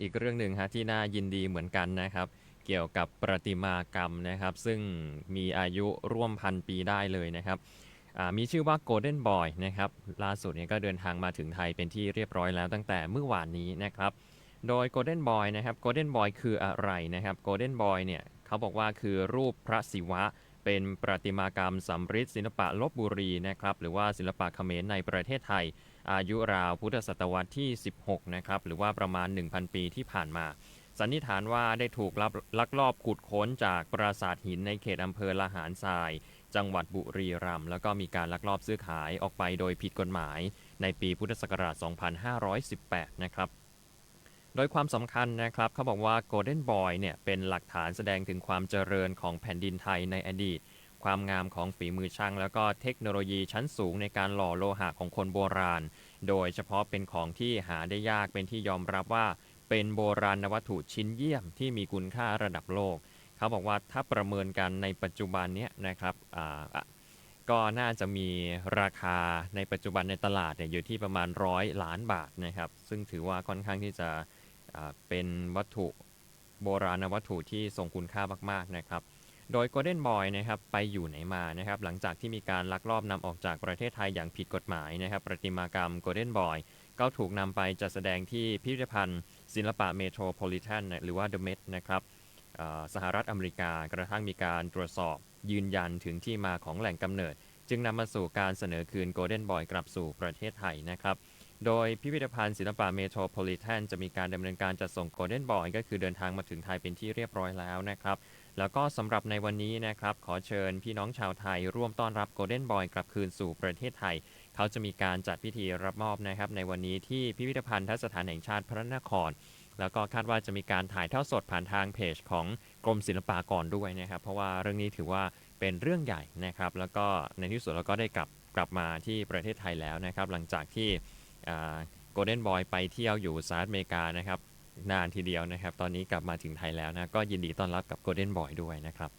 อีกเรื่องหนึ่งฮะที่น่ายินดีเหมือนกันนะครับ เกี่ยวกับประติมากรรมนะครับ ซึ่งมีอายุร่วมพันปีได้เลยนะครับมีชื่อว่า Golden Boy นะครับล่าสุดเนี่ยก็เดินทางมาถึงไทยเป็นที่เรียบร้อยแล้วตั้งแต่เมื่อวานนี้นะครับ โดย Golden Boy นะครับ Golden Boy คืออะไรนะครับ Golden Boy เนี่ยเขาบอกว่าคือรูปพระศิวะ เป็นประติมากรรมสำริดศิลปะลบบุรีนะครับหรือว่าศิลปะเขมรในประเทศไทย อายุราวพุทธศตวรรษที่ 16 นะครับหรือว่าประมาณ 1,000 ปีที่ผ่านมา สันนิษฐานว่าได้ถูกลับลักลอบขุดค้นจากปราสาทหินในเขตอำเภอละหารทราย จังหวัดบุรีรัมย์แล้วก็มีการลักลอบซื้อขายออกไปโดยผิดกฎหมาย ในปีพุทธศักราช 2518 นะครับ โดยความสำคัญนะครับเขาบอกว่า Golden Boy เนี่ยเป็นหลักฐานแสดงถึงความเจริญของแผ่นดินไทยในอดีต ความงามของฝีมือช่าง แล้วก็เทคโนโลยีชั้นสูงในการหล่อโลหะของคนโบราณ โดยเฉพาะเป็นของที่หาได้ยากเป็นที่ยอมรับว่า เป็นโบราณวัตถุชิ้นเยี่ยมที่มีคุณค่าระดับโลก เขาบอกว่าถ้าประเมินกันในปัจจุบันเนี้ยนะครับก็น่าจะมีราคาในปัจจุบันในตลาดเนี่ยอยู่ที่ประมาณร้อยล้านบาทนะครับ ซึ่งถือว่าค่อนข้างที่จะ เป็นวัตถุโบราณวัตถุที่ทรงคุณค่ามากๆนะครับ โดย Golden Boy นะครับไปอยู่ไหนมานะครับ หลังจากที่มีการลักลอบนำออกจากประเทศไทยอย่างผิดกฎหมายนะครับ ประติมากรรม Golden Boy ก็ถูกนำไปจัดแสดงที่พิพิธภัณฑ์ศิลปะเมโทรโพลิแทนหรือว่า The Met นะครับสหรัฐอเมริกากระทั่งมีการตรวจสอบยืนยันถึงที่มาของแหล่งกำเนิด จึงนำมาสู่การเสนอคืน Golden Boy กลับสู่ประเทศไทยนะครับโดยพิพิธภัณฑ์ศิลปะเมโทรโพลิแทนจะมีการดำเนินการจัดส่ง Golden Boy ก็คือเดินทางมาถึงไทยเป็นที่เรียบร้อยแล้วนะครับ แล้วก็สำหรับในวันนี้นะครับ ขอเชิญพี่น้องชาวไทยร่วมต้อนรับ Golden Boy กลับคืนสู่ประเทศไทย เขาจะมีการจัดพิธีรับมอบนะครับ ในวันนี้ที่พิพิธภัณฑ์ทัศฐานแห่งชาติพระนคร แล้วก็คาดว่าจะมีการถ่ายทอดสดผ่านทางเพจของกรมศิลปากรด้วยนะครับ เพราะว่าเรื่องนี้ถือว่า เป็นเรื่องใหญ่นะครับ แล้วก็ในที่สุดเราก็ได้กลับกลับมาที่ประเทศไทยแล้วนะครับ หลังจากที่โกลเด้นบอยไปเที่ยวอยู่สหรัฐอเมริกานะครับนานทีเดียวนะครับ ตอนนี้กลับมาถึงไทยแล้วนะ ก็ยินดีต้อนรับกับโกลเด้นบอยด้วยนะครับ